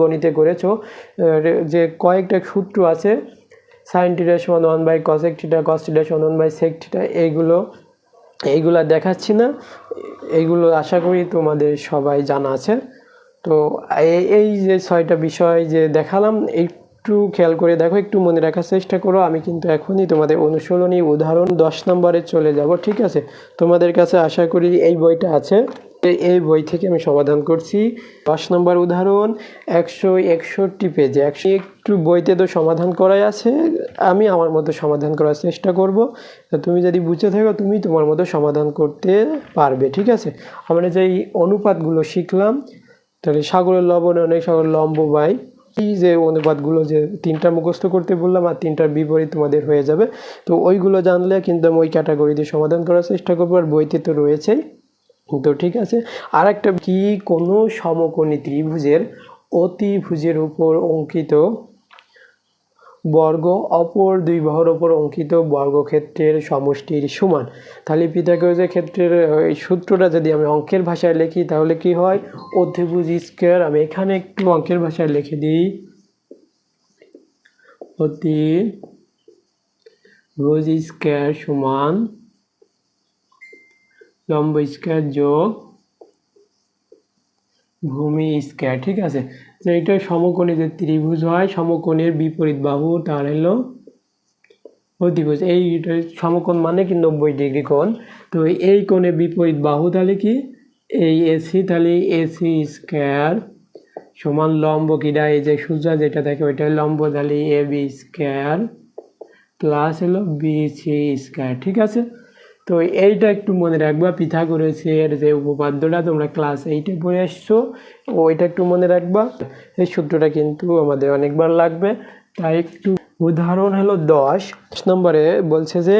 গণিতে করেছ যে কয়েকটা সূত্র আছে সাইন টিটা সমান one by cosec theta cos theta সমান ওয়ান বাই সেক টিটা এইগুলো, এইগুলা দেখাচ্ছি না। এইগুলো আশা করি তোমাদের সবাই জানা আছে। তো এই যে ছয়টা বিষয় যে দেখালাম, একটু খেয়াল করে দেখো, একটু মনে রাখার চেষ্টা করো। আমি কিন্তু এখনই তোমাদের অনুশীলনী উদাহরণ দশ নম্বরে চলে যাব, ঠিক আছে? তোমাদের কাছে আশা করি এই বইটা আছে। এই- বই থেকে আমি সমাধান করছি। দশ নম্বর উদাহরণ, একশো একষট্টি পেজে। একশো একটু বইতে তো সমাধান করাই আছে। আমি আমার মতো সমাধান করার চেষ্টা করব। তুমি যদি বুঝে থাকো, তুমি তোমার মতো সমাধান করতে পারবে, ঠিক আছে? আমরা যেই অনুপাতগুলো শিখলাম, তাহলে সাগরের লবণে অনেক সাগর লম্ব বাই। এই যে অনুপাতগুলো যে তিনটা মুখস্থ করতে বললাম আর তিনটার বিপরীত তোমাদের হয়ে যাবে। তো ওইগুলো জানলে কিন্তু আমি ওই ক্যাটাগরি দিয়ে সমাধান করার চেষ্টা করব আর বইতে তো রয়েছেই। তো ঠিক আছে আর একটা কি কোনো সমকোণী ত্রিভুজের অতিভুজের উপর অঙ্কিত বর্গ অপর দুই বাহুর ওপর অঙ্কিত বর্গক্ষেত্রের সমষ্টির সমান? তাহলে পিথাগোরাসের ক্ষেত্রের, এই সূত্রটা যদি আমি অঙ্কের ভাষায় লিখি, তাহলে কি হয়? অতিভুজ স্কোয়ার, আমি এখানে একটু অঙ্কের ভাষায় লিখে দিই। অতি ভুজ স্কোয়ার সমান লম্ব স্কোয়ার যোগ ভূমি স্কোয়ার ঠিক আছে? তো এটা সমকোণী যে ত্রিভুজ হয়, সমকোণের বিপরীত বাহু, তার হলো অতিভুজ এই এটা সমকোণ মানে কি? নব্বই ডিগ্রি কোণ। তো এই কোণে বিপরীত বাহু তাহলে কি? এই এসি তাহলে এসি স্কোয়ার সমান লম্ব কিনা? এই যে সূর্যা যেটা থাকে, ওইটা লম্ব তাহলে এ বি স্কোয়ার প্লাস হলো বি সি স্কোয়ার, ঠিক আছে? তো এইটা একটু মনে রাখবা, পিথাগোরাসের যে উপপাদ্যটা তোমরা ক্লাস এইটে পড়ে আসছো ওইটা একটু মনে রাখবা। এই সূত্রটা কিন্তু আমাদের অনেকবার লাগবে। তাই একটু উদাহরণ হলো দশ। দশ নম্বরে বলছে যে,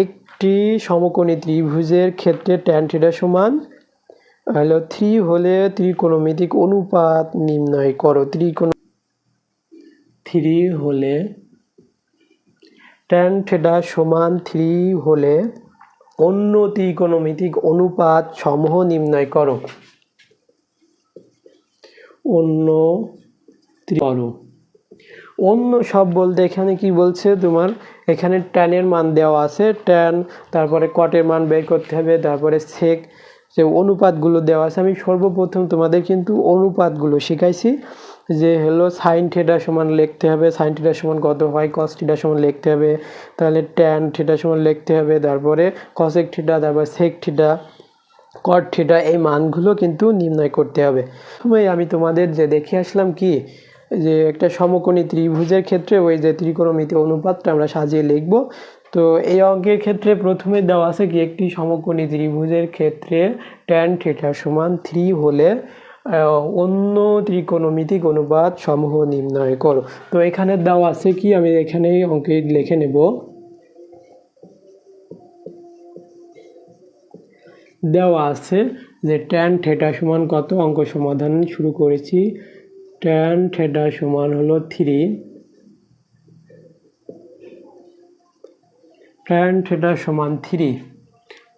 একটি সমকোণী ত্রিভুজের ক্ষেত্রে ট্যান থিটা সমান, হলো থ্রি হলে ত্রিকোণমিতিক অনুপাত নির্ণয় করো। ত্রিকোণ থ্রি হলে ট্যান থিটা সমান থ্রি হলে অন্য ত্রিকোণমিতিক অনুপাত সমূহ নির্ণয় করো। অন্য করো। অন্য সব বলতে এখানে কি বলছে তোমার? এখানে ট্যানের মান দেওয়া আছে ট্যান তারপরে কটের মান বের করতে হবে, তারপরে সেক যে অনুপাতগুলো দেওয়া আছে, আমি সর্বপ্রথম তোমাদের কিন্তু অনুপাতগুলো শিখাইছি। যে হলো সাইন থিটা সমান লিখতে হবে সাইন থিটা সমান কত হয়? কস থিটা সমান লিখতে হবে। তাহলে ট্যান থিটা সমান লিখতে হবে, তারপরে কসেক থিটা তারপর সেক থিটা কট থিটা এই মানগুলো কিন্তু নির্ণয় করতে হবে। আমি তোমাদের যে দেখে আসলাম কি, যে একটা সমকোণী ত্রিভুজের ক্ষেত্রে ওই যে ত্রিকোণমিতি অনুপাতটা আমরা সাজিয়ে লিখব। তো এই অঙ্কের ক্ষেত্রে প্রথমে দেওয়া আছে কি, একটি সমকোণী ত্রিভুজের ক্ষেত্রে ট্যান থিটা সমান থ্রি হলে অন্য ত্রিকোণমিতিক অনুপাত সমূহ নির্ণয় করো। তো এখানে দেওয়া আছে কি? আমি এখানে অঙ্কে লিখে নেব। দেওয়া আছে যে ট্যান থেটা সমান কত? অঙ্ক সমাধান শুরু করেছি। ট্যান থেটা সমান হলো থ্রি ট্যান থেটা সমান থ্রি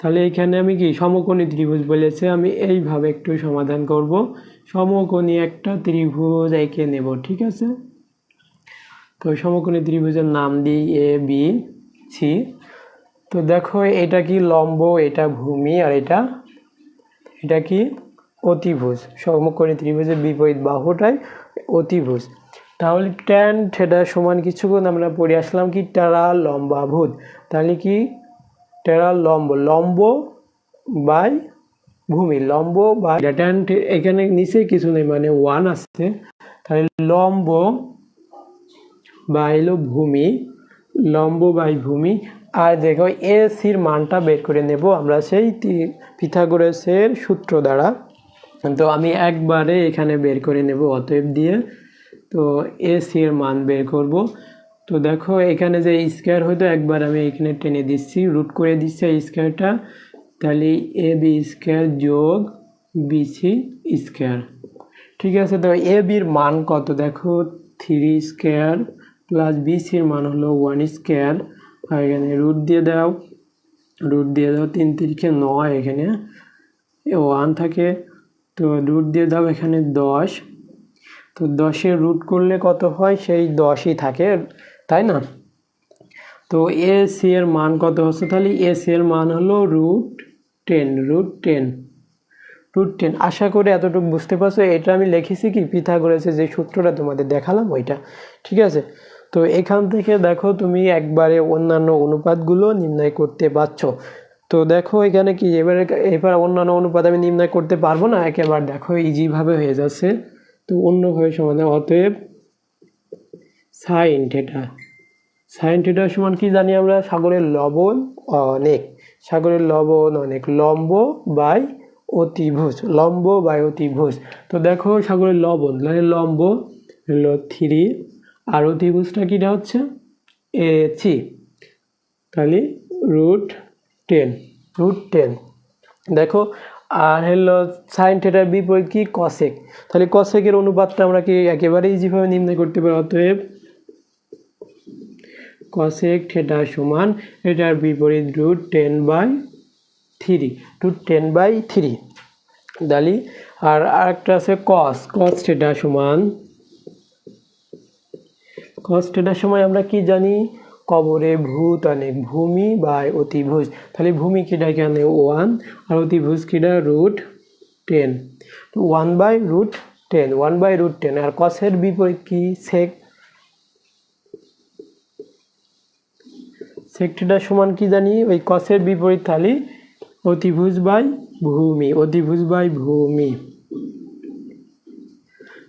তাহলে এখানে আমি কি সমকোণী ত্রিভুজ বলেছে? আমি এইভাবে একটু সমাধান করব। সমকোণী একটা ত্রিভুজ এঁকে নেব, ঠিক আছে? তো সমকোণী ত্রিভুজের নাম দিই এ বি সি তো দেখো, এটা কি লম্ব, এটা ভূমি, আর এটা এটা কি অতিভুজ। সমকোণী ত্রিভুজের বিপরীত বাহুটাই অতিভুজ। তাহলে ট্যান থেটা সমান কিছুক্ষণ আমরা পড়ে আসলাম কি? টেরা লম্বাভুজ তাহলে কি টেরা লম্ব লম্ব বাই ভূমি, লম্ব বাই ট্যান থে- এখানে নিচে কিছু নেই মানে ওয়ান আসছে তাহলে লম্ব বাই হলো ভূমি, লম্ব বাই ভূমি। আর দেখো এ সির মানটা বের করে নেব আমরা সেই পিথাগোরাসের সূত্র দ্বারা। তো আমি একবারে এখানে বের করে নেব অতএব দিয়ে। তো এ সির মান বের করব। তো দেখো, এখানে যে স্কোয়ার হয়তো একবার আমি এখানে টেনে দিচ্ছি রুট করে দিচ্ছি স্কোয়ারটা তাহলে এ বি স্কোয়ার যোগ বিসি স্কোয়ার ঠিক আছে, তো এ বির মান কত? দেখো থ্রি স্কোয়ার প্লাস বিসির মান হলো ওয়ান স্কোয়ার আর এখানে রুট দিয়ে দাও রুট দিয়ে দাও, তিন তিরিখে নয় এখানে। ওয়ান থাকে, তো রুট দিয়ে দাও এখানে দশ। তো দশে রুট করলে কত হয়? সেই দশই থাকে। তাই না? তো এ সি এর মান কত হচ্ছে? তাহলে এ সি এর মান হলো root ten root ten root ten আশা করি এতটুকু বুঝতে পারছ। এটা আমি লিখেছি কি? পিথাগোরাসের যে সূত্রটা তোমাদের দেখালাম, ওইটা। ঠিক আছে? তো এখান থেকে দেখো তুমি একবারে অন্যান্য অনুপাতগুলো নির্ণয় করতে পারছ। তো দেখো এখানে কি? এবারে এবার অন্যান্য অনুপাত আমি নির্ণয় করতে পারব না। একেবারে দেখো ইজিভাবে হয়ে যাচ্ছে। তো অন্যভাবে সমাধান। অতএব সাইন থিটা সাইন থিটার সমান কি জানি আমরা? সাগরের লবণ অনেক। সাগরের লবণ অনেক। লম্ব বাই অতিভুজ। লম্ব বাই অতিভুজ। তো দেখো সাগরের লবণ। মানে লম্ব থ্রি। আর অতিভুজটা কিটা হচ্ছে? এ সি তাহলে রুট টেন। Root ten. দেখো, আর হলো সাইন থিটার বিপরীত কি? কসেক। তাহলে কসেকের অনুপাতটা আমরা কি একেবারে ইজিভাবে নির্ণয় করতে পারি? অতএব কসেক থিটা সমান এটার বিপরীত root ten by three root ten by three দালি, আর আরেকটা আছে কস কস থিটা সমান কস থিটার সময় আমরা কি জানি? কবরে ভূত অনেক ভূমি বাই অতিভুজ। তাহলে ভূমি কিটা এখানে? ওয়ান আর অতিভুজ কিটা? Root ten one by root ten one by root ten আর কসের বিপরীত কি? সেক থিটার সমান কি জানি? ওই কসের বিপরীত তাহলে অতিভুজ বাই ভূমি, অতিভুজ বাই ভূমি।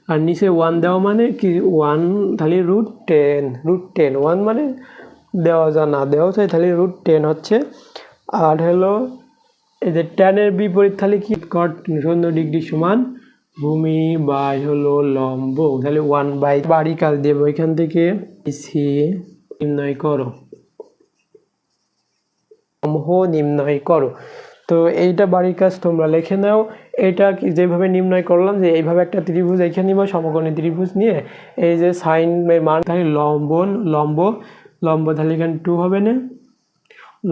আর নিচে ওয়ান দেওয়া মানে কি? ওয়ান তাহলে root ten root ten one মানে দেওয়া যা না। দেওয়া চাই তাহলে রুট টেন হচ্ছে। আর হলো এই যে টেনের বিপরীত তাহলে কি? কট শূন্য ডিগ্রি সমান ভূমি বাই হলো লম্ব। তাহলে ওয়ান বাই বাড়ি কাজ দেবো এখান থেকে সি নির্ণয় করো। সমূহ নির্ণয় করো। তো এইটা বাড়ির কাজ, তোমরা লিখে নাও। এটা যেভাবে নির্ণয় করলাম, যে এইভাবে একটা ত্রিভুজ এখানে নিব, সমকোণী ত্রিভুজ নিয়ে। এই যে সাইন মান, তাহলে লম্বন, লম্ব লম্ব তাহলে এখানে টু হবে না।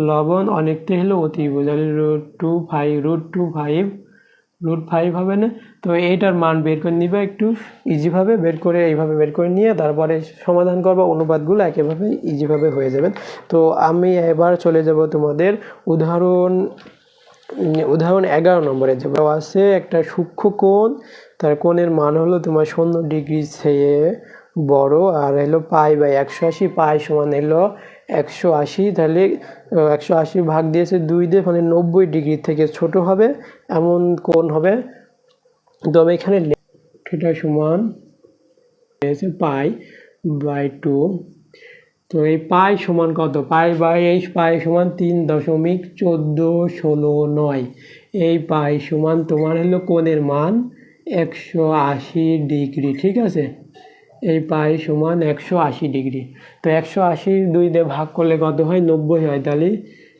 লবণ অনেকটা হলো অতিভুজ তাহলে root two five root two five root five হবে না। তো এইটার মান বের করে নিবে একটু ইজিভাবে বের করে এইভাবে বের করে নিয়ে তারপরে সমাধান করব। অনুপাতগুলো একেভাবে ইজিভাবে হয়ে যাবে। তো আমি এবার চলে যাব তোমাদের উদাহরণ উদাহরণ এগারো নম্বরে যে আছে একটা সূক্ষ্ম কোণ, তার কোণের মান হলো তোমার শূন্য ডিগ্রি চেয়ে বড়, আর হলো পাই বাই একশো আশি, পাই সমান হলো একশো আশি, তাহলে একশো আশি ভাগ দিয়েছে দুই দিয়ে মানে নব্বই ডিগ্রি থেকে ছোট হবে, এমন কোণ হবে। তবে এখানে থিটা সমান হয়েছে পাই বাই টু তো এই পাই সমান কত? পাই বাই এই পাই সমান তিন দশমিক চোদ্দ ষোলো নয়। এই পাই সমান তোমার হলো কোণের মান একশো আশি ডিগ্রি, ঠিক আছে? এই পাই সমান একশো আশি ডিগ্রি। তো একশো আশি দুই দিয়ে ভাগ করলে কত হয়? নব্বই হয়। তাহলে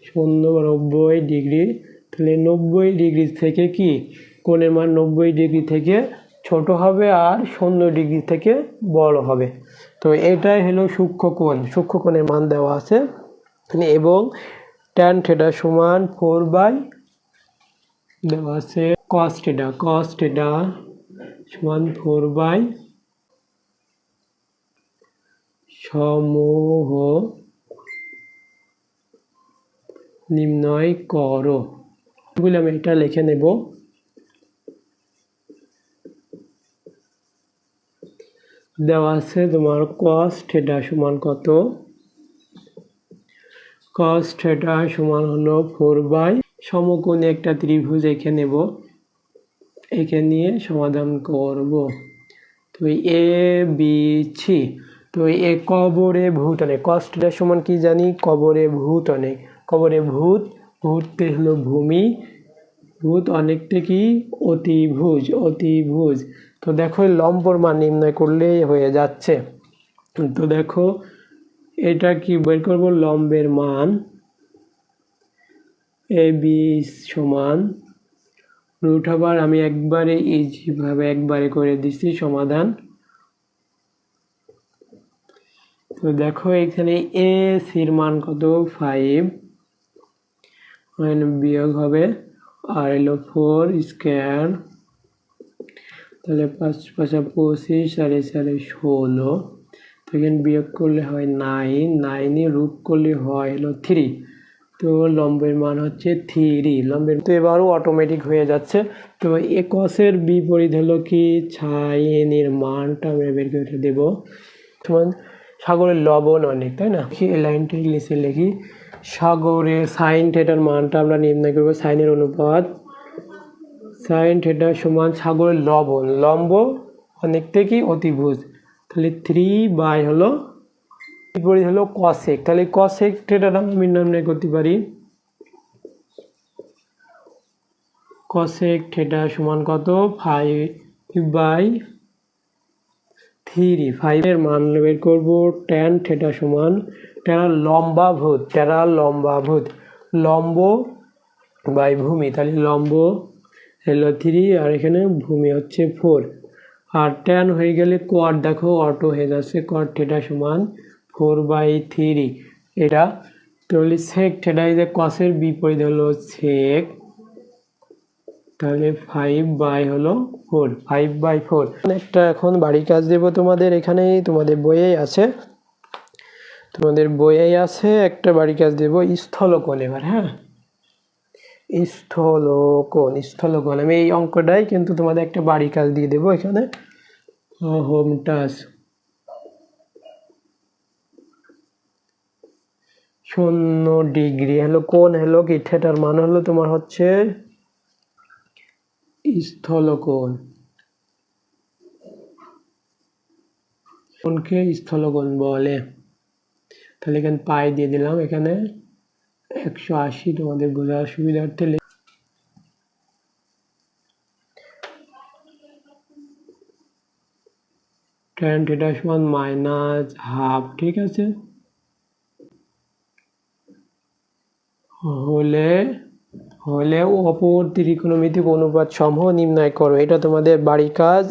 শূন্য নব্বই ডিগ্রি। তাহলে নব্বই ডিগ্রি থেকে কি? কোণের মান নব্বই ডিগ্রি থেকে ছোট হবে আর শূন্য ডিগ্রি থেকে বড় হবে। তো এটাই হলো সূক্ষ্ম কোণ। সূক্ষ্ম কোণের মান দেওয়া আছে। এবং ট্যান থিটা সমান ফোর বাই দেওয়া আছে কস থিটা কস থিটা সমান ফোর বাই সমূহ নির্ণয় করো। বলে আমি এটা লিখে নেব। দেওয়া আছে তোমার কস থিটা সমান কত? কস থিটা সমান হলো ফোর বাই সমকোণে একটা ত্রিভুজ এঁকে নেব। এঁকে নিয়ে সমাধান করব। তো এ বি সি তো এ কবরে ভূত অনেক কষ্টটা সমান কি জানি? কবরে ভূত অনেক কবরে ভূত ভূততে হলো ভূমি। ভূত অনেকটা কি? অতিভুজ অতিভুজ। তো দেখো লম্বর মান নির্ণয় করলেই হয়ে যাচ্ছে। তো দেখো, এটা কি বের করব? লম্বের মান। এ বি সমান রুট আবার আমি একবারে ইজিভাবে একবারে করে দিচ্ছি সমাধান। তো দেখো এখানে এ সির মান কত? ফাইভ বিয়োগ হবে আর এলো ফোর স্কোয়ার তাহলে পাঁচ, পাঁচা পঁচিশ সাড়ে সাড়ে ষোলো। তো এখানে বিয়োগ করলে হয় নাইন নাইনে রুট করলে হয় হলো থ্রি তো লম্বের মান হচ্ছে থ্রি লম্বের তো এবারও অটোমেটিক হয়ে যাচ্ছে। তো এ বিপরীত হলো কি? ছাইনের মানটা আমরা বের করে দেবো। তোমার সাগরের লবণ অনেক, তাই না? এই লাইনটা লিখে লিখি, সাগরের সাইন থিটার মানটা আমরা নির্ণয় করব সাইনের অনুপাত। সাইন থিটা সমান সাগরের লবণ, লম্ব অনেক থেকে অতিভুজ। তাহলে থ্রি বাই হলো, বিপরীত হলো কসেক তাহলে কসেক থিটার আমরা নির্ণয় করতে পারি। কসেক থিটা সমান কত? ফাইভ বাই থ্রি ফাইভের মান বের করব ট্যান থিটা সমান টেরা লম্বা ভূত টেরা লম্বা ভূত। লম্ব বাই ভূমি, তাহলে লম্ব হলো থ্রি, আর এখানে ভূমি হচ্ছে ফোর আর ট্যান হয়ে গেলে কোয়ার দেখো অটো হয়ে যাচ্ছে কোয়ার থিটা সমান ফোর বাই থ্রি। এটা তাহলে সেক থিটা যে কসের বিপরীত হলো সেক তাহলে ফাইভ বাই হলো ফোর ফাইভ বাই ফোর একটা এখন বাড়ি কাজ দেবো তোমাদের এখানেই, তোমাদের বইয়েই আছে। তোমাদের বইয়েই আছে, একটা বাড়ি কাজ দেবো স্থলকোণ এবার হ্যাঁ? স্থলকোণ স্থলকোণ। আমি এই অঙ্কটাই কিন্তু তোমাদের একটা বাড়ি কাজ দিয়ে দেবো এখানে। হোম টাস শূন্য ডিগ্রি হলো কোন হলো কি থিটার মান হলো তোমার হচ্ছে স্থলকোণ। কোণকে স্থলকোণ বলে। তাহলে এখানে পাই দিয়ে দিলাম। এখানে একশো আশি তোমাদের বোঝার সুবিধার্থে tan থিটা সমান মাইনাস হাফ ঠিক আছে? হলে হলে অপর ত্রিকোণমিতিক অনুপাত সমূহ নির্ণয় করো। এটা তোমাদের বাড়ির কাজ।